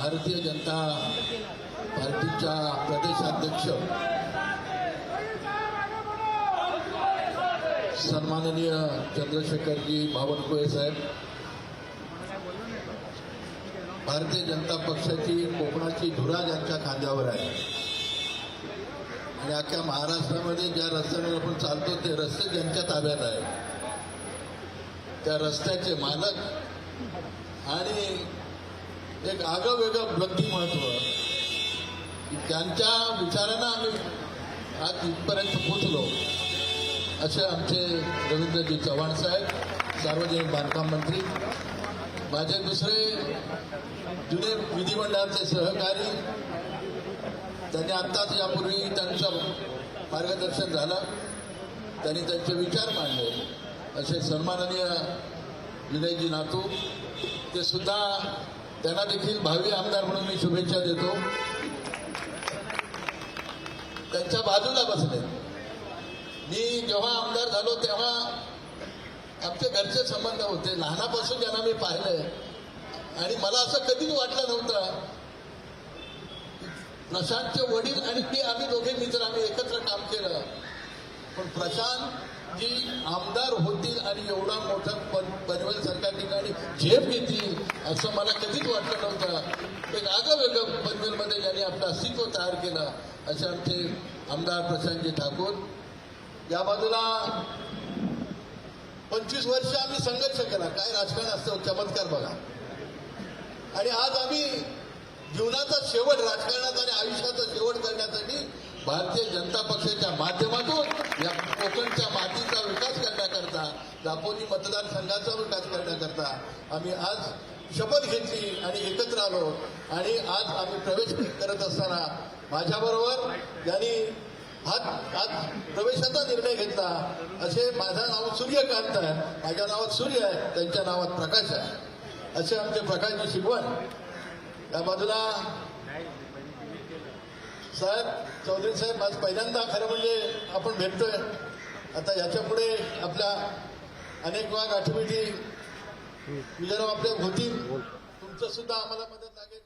भारतीय जनता पार्टीच्या प्रदेशाध्यक्ष सन्माननीय चंद्रशेखरजी बावनकुळे साहेब भारतीय जनता पक्षाची कोकणाची धुरा ज्यांच्या खांद्यावर आहे. आणि अख्ख्या महाराष्ट्रामध्ये ज्या रस्त्यावर आपण चालतो ते रस्ते ज्यांच्या ताब्यात आहे त्या रस्त्याचे मालक आणि एक आगवेगळं व्यक्तिमत्व त्यांच्या विचारानं आम्ही आज इथपर्यंत पोचलो असे आमचे रवींद्रजी चव्हाण साहेब सार्वजनिक बांधकाम मंत्री माझे दुसरे जुने विधिमंडळाचे सहकारी त्यांनी आत्ताच यापूर्वी त्यांचं मार्गदर्शन झालं. त्यांनी त्यांचे विचार मांडले. असे सन्माननीय विनयजी नातू ते सुद्धा त्यांना देखील भावी आमदार म्हणून मी शुभेच्छा देतो. त्यांच्या बाजूला बसले. मी जेव्हा आमदार झालो तेव्हा आमचे घरचे संबंध होते. लहानापासून ज्यांना मी पाहिलंय. आणि मला असं कधीच वाटलं नव्हतं प्रशांतचे वडील आणि ते आम्ही दोघे मित्र आम्ही एकत्र काम केलं. पण प्रशांत जी आमदार होतील आणि एवढा मोठा पन- पनवेल सरकार ठिकाणी झेप घेतील. असं मला कधीच वाटलं नव्हतं. एक आगं वेगळं पनवेलमध्ये ज्यांनी आपलं अस्तित्व तयार केलं असे आमचे आमदार प्रशांतजी ठाकूर. या बाजूला पंचवीस वर्ष आम्ही संघर्ष केला. काय राजकारण असतं चमत्कार बघा. आणि आज आम्ही जीवनाचा शेवट राजकारणात आणि आयुष्याचा शेवट करण्यासाठी भारतीय जनता पक्षाच्या माध्यमातून या कोकणच्या मातीचा विकास करण्याकरता दापोली मतदारसंघाचा विकास करण्याकरता आम्ही आज शपथ घेतली आणि एकत्र आलो. आणि आज आम्ही प्रवेश करत असताना माझ्याबरोबर यांनी हात आज प्रवेशाचा निर्णय घेतला. असे माझं नाव सूर्यकांत आहे. माझ्या नावात सूर्य आहे. त्यांच्या नावात प्रकाश आहे. असे आमचे प्रकाशची शिकवण. त्या बाजूला साहेब चौधरी साहेब आज पहिल्यांदा खरं म्हणजे आपण भेटतोय. आता याच्यापुढे आपल्या अनेक वाघ आठवणी विदर्भ आपल्या होतील तुमचं सुद्धा आम्हाला मदत लागेल.